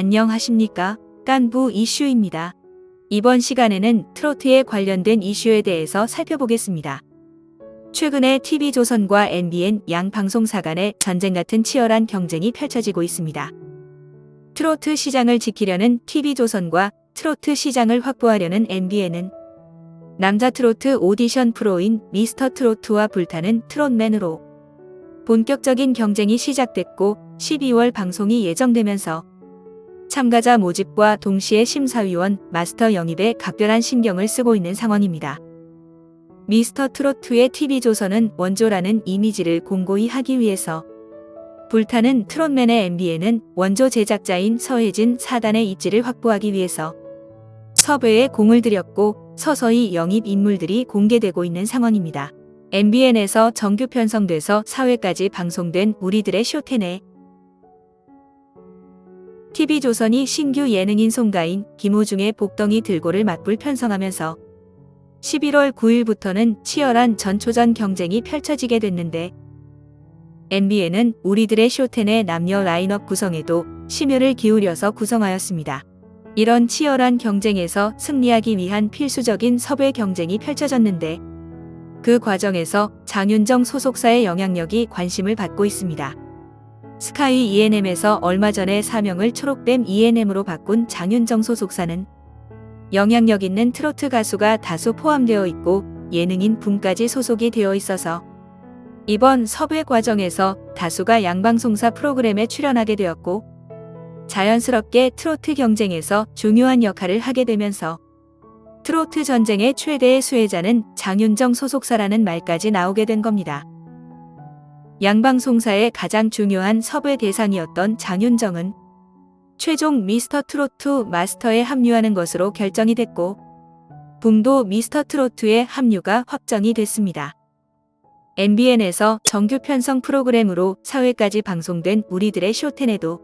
안녕하십니까? 깐부 이슈입니다. 이번 시간에는 트로트에 관련된 이슈에 대해서 살펴보겠습니다. 최근에 TV조선과 MBN 양 방송사 간의 전쟁 같은 치열한 경쟁이 펼쳐지고 있습니다. 트로트 시장을 지키려는 TV조선과 트로트 시장을 확보하려는 MBN은 남자 트로트 오디션 프로인 미스터 트로트와 불타는 트롯맨으로 본격적인 경쟁이 시작됐고 12월 방송이 예정되면서 참가자 모집과 동시에 심사위원, 마스터 영입에 각별한 신경을 쓰고 있는 상황입니다. 미스터 트로트의 TV조선은 원조라는 이미지를 공고히 하기 위해서 불타는 트롯맨의 MBN은 원조 제작자인 서혜진 사단의 입지를 확보하기 위해서 섭외에 공을 들였고 서서히 영입 인물들이 공개되고 있는 상황입니다. MBN에서 정규 편성돼서 4회까지 방송된 우리들의 쇼텐에 TV조선이 신규 예능인 송가인, 김호중의 복덩이 들고를 맞불 편성하면서 11월 9일부터는 치열한 전초전 경쟁이 펼쳐지게 됐는데 MBN은 우리들의 쇼텐의 남녀 라인업 구성에도 심혈을 기울여서 구성하였습니다. 이런 치열한 경쟁에서 승리하기 위한 필수적인 섭외 경쟁이 펼쳐졌는데 그 과정에서 장윤정 소속사의 영향력이 관심을 받고 있습니다. 스카이 ENM에서 얼마 전에 사명을 초록뱀 ENM으로 바꾼 장윤정 소속사는 영향력 있는 트로트 가수가 다수 포함되어 있고 예능인 분까지 소속이 되어 있어서 이번 섭외 과정에서 다수가 양방송사 프로그램에 출연하게 되었고 자연스럽게 트로트 경쟁에서 중요한 역할을 하게 되면서 트로트 전쟁의 최대의 수혜자는 장윤정 소속사라는 말까지 나오게 된 겁니다. 양방송사의 가장 중요한 섭외 대상이었던 장윤정은 최종 미스터 트로트 마스터에 합류하는 것으로 결정이 됐고 붐도 미스터 트로트의 합류가 확정이 됐습니다. MBN에서 정규 편성 프로그램으로 4회까지 방송된 우리들의 쇼텐에도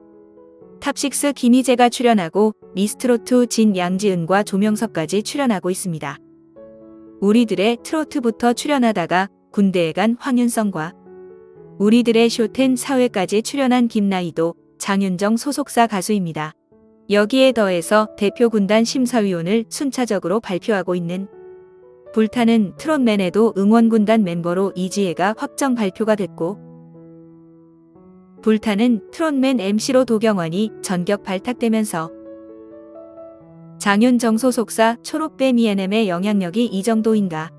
탑식스 김희재가 출연하고 미스트로트 진 양지은과 조명섭까지 출연하고 있습니다. 우리들의 트로트부터 출연하다가 군대에 간 황윤성과 우리들의 쇼텐 4회까지 출연한 김나희도 장윤정 소속사 가수입니다. 여기에 더해서 대표 군단 심사위원을 순차적으로 발표하고 있는 불타는 트롯맨에도 응원군단 멤버로 이지혜가 확정 발표가 됐고 불타는 트롯맨 MC로 도경원이 전격 발탁되면서 장윤정 소속사 초록뱀 ENM의 영향력이 이 정도인가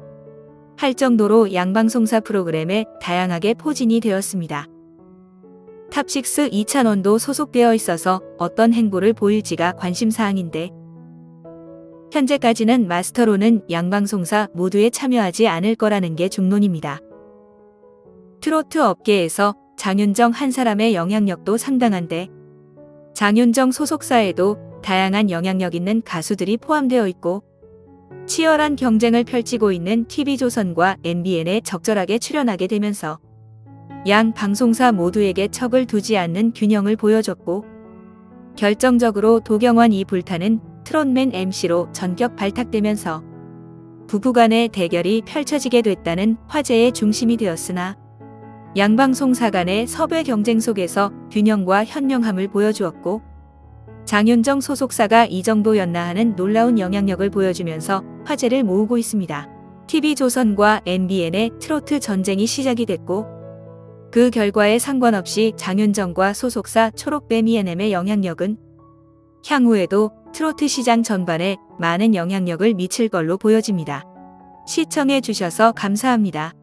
할 정도로 양방송사 프로그램에 다양하게 포진이 되었습니다. 탑식스 이찬원도 소속되어 있어서 어떤 행보를 보일지가 관심사항인데 현재까지는 마스터로는 양방송사 모두에 참여하지 않을 거라는 게 중론입니다. 트로트 업계에서 장윤정 한 사람의 영향력도 상당한데 장윤정 소속사에도 다양한 영향력 있는 가수들이 포함되어 있고 치열한 경쟁을 펼치고 있는 TV조선과 MBN에 적절하게 출연하게 되면서 양 방송사 모두에게 척을 두지 않는 균형을 보여줬고 결정적으로 도경원 이 불타는 트롯맨 MC로 전격 발탁되면서 부부간의 대결이 펼쳐지게 됐다는 화제의 중심이 되었으나 양방송사 간의 섭외 경쟁 속에서 균형과 현명함을 보여주었고 장윤정 소속사가 이 정도였나 하는 놀라운 영향력을 보여주면서 화제를 모으고 있습니다. TV조선과 MBN의 트로트 전쟁이 시작이 됐고 그 결과에 상관없이 장윤정과 소속사 초록뱀 ENM의 영향력은 향후에도 트로트 시장 전반에 많은 영향력을 미칠 걸로 보여집니다. 시청해 주셔서 감사합니다.